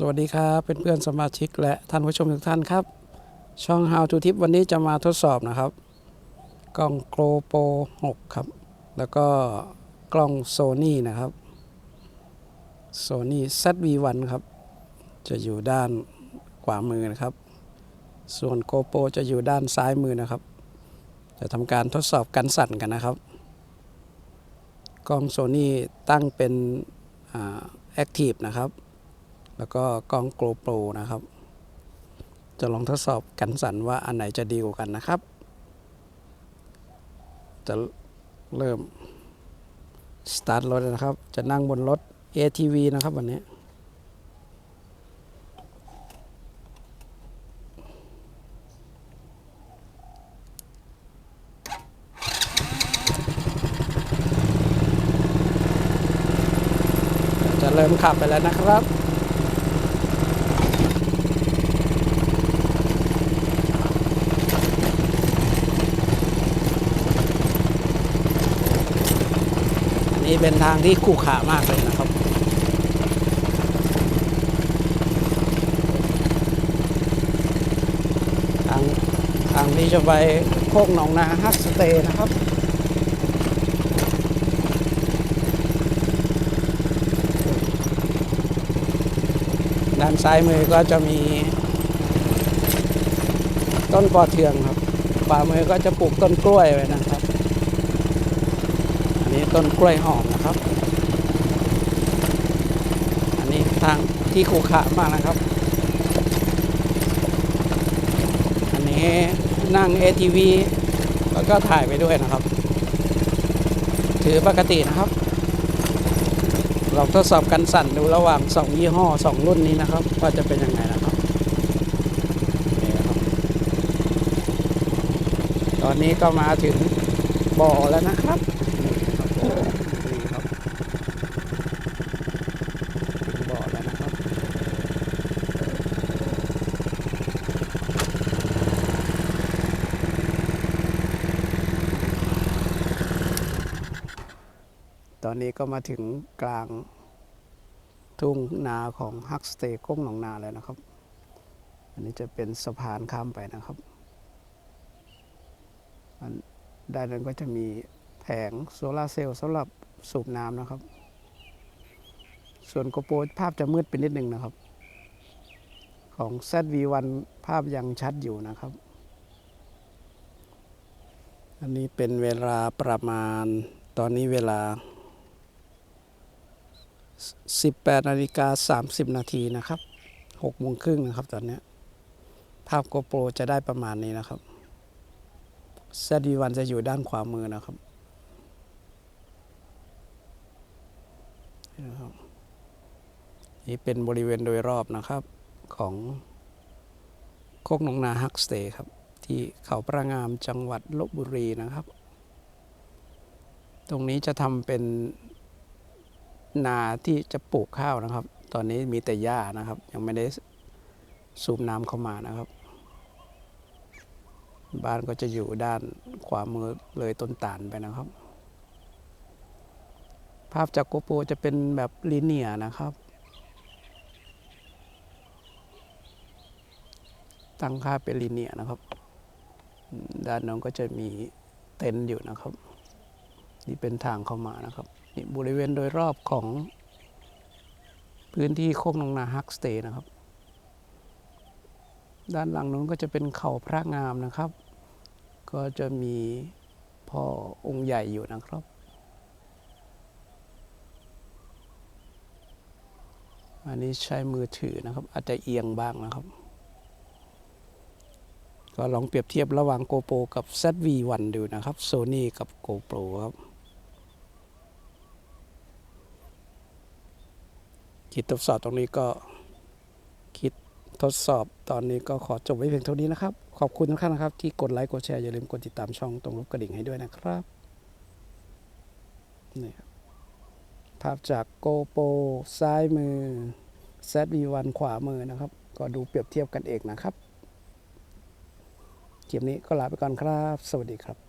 สวัสดีครับเพื่อนๆสมาชิกและท่านผู้ชมทุกท่านครับ ช่อง How to Tip วันนี้จะมาทดสอบนะครับ กล้อง GoPro 6ครับ แล้วก็กล้อง Sony นะครับ Sony ZV-1 ครับ จะอยู่ด้านขวามือนะครับ ส่วน GoPro จะอยู่ด้านซ้ายมือนะครับ จะทำการทดสอบกันสั่นกันนะครับ กล้อง Sony ตั้งเป็นแอ่า Active นะครับ แล้วก็กล้อง GoPro นะครับ จะลองทดสอบกันสั่นว่าอันไหนจะดีกว่ากันนะครับ จะเริ่มสตาร์ทรถนะครับ จะนั่งบนรถ ATV นะครับวันนี้จะเริ่มขับไปแล้วนะครับ นนี้เป็นทางที่ขรุขระมากเลยนะครับทางทางที่จะไปโคกหนองนาฮักสเตย์นะครับด้านซ้ายมือก็จะมีต้นปอเทืองครับขวามือก็จะปลูกต้นกล้วยไว้นะครับ นี้ต้นกล้วยหอมนะครับ อันนี้ทางที่ขรุขระมากนะครับ อันนี้นั่ง ATV แล้วก็ถ่ายไปด้วยนะครับ ถือปกตินะครับลองทดสอบกันสั่นดูระหว่าง 2 ยี่ห้อ 2 รุ่นนี้นะครับ ว่าจะเป็นยังไงนะครับนี่นะครับ ตอนนี้ก็มาถึงบ่อแล้วนะครับ นี่ครับถึงบ่อแล้วนะครับตอนนี้ก็มาถึงกลางทุ่งนาของฮักสเตย์ก้งหนองนาแล้วนะครับ อันนี้จะเป็นสะพานข้ามไปนะครับอันด้านนั้นก็จะมี แผงโซลาร์เซลล์สำหรับสูบน้ำนะครับ ส่วนโกโปรภาพจะมืดไปนิดนึงนะครับ ของ ZV-1 ภาพยังชัดอยู่นะครับ อันนี้เป็นเวลาประมาณตอนนี้เวลา 18นาฬิกา30 นาทีนะครับ6โมงครึ่งนะครับตอนนี้ภาพโกโปรจะได้ประมาณนี้นะครับ ZV-1 จะอยู่ด้านขวามือนะครับ นี่นะครับนี่เป็นบริเวณโดยรอบนะครับของโคกนงนาฮักสเตย์ครับ ที่เขาพระงามจังหวัดลบบุรีนะครับ ตรงนี้จะทำเป็นนาที่จะปลูกข้าวนะครับ ตอนนี้มีแต่หญ้านะครับ ยังไม่ได้สูบน้ำเข้ามานะครับ บ้านก็จะอยู่ด้านขวามือเลยต้นตาลไปนะครับาพจากโกโปรจะเป็นแบบลีเนียนะครับ ตั้งค่าเป็นลีเนียนะครับ ด้านนั้นก็จะมีเต็นท์อยู่นะครับ นี่เป็นทางเข้ามานะครับนี่บริเวณโดยรอบของพื้นที่โคกนงนาฮักสเตย์นะครับ ด้านหลังนู้นก็จะเป็นเขาพระงามนะครับ ก็จะมีพ่อองค์ใหญ่อยู่นะครับ อันนี้ใช้มือถือนะครับ อาจจะเอียงบ้างนะครับ ก็ลองเปรียบเทียบระหว่าง GoPro กับ ZV-1 ดูนะครับ Sony กับ GoPro ครับคิดทดสอบตรงนี้ก็คิดทดสอบตอนนี้ก็ขอจบไว้เพียงเท่านี้นะครับ ขอบคุณทุกท่านนะครับ ที่กดไลค์กดแชร์อย่าลืมกดติดตามช่องตรงรูปกระดิ่งให้ด้วยนะครับนี่ครับ ภาพจากโกโปซ้ายมือ ZV-1 ขวามือนะครับ ก็ดูเปรียบเทียบกันเองนะครับ เกมนี้ก็ลาไปก่อนครับ สวัสดีครับ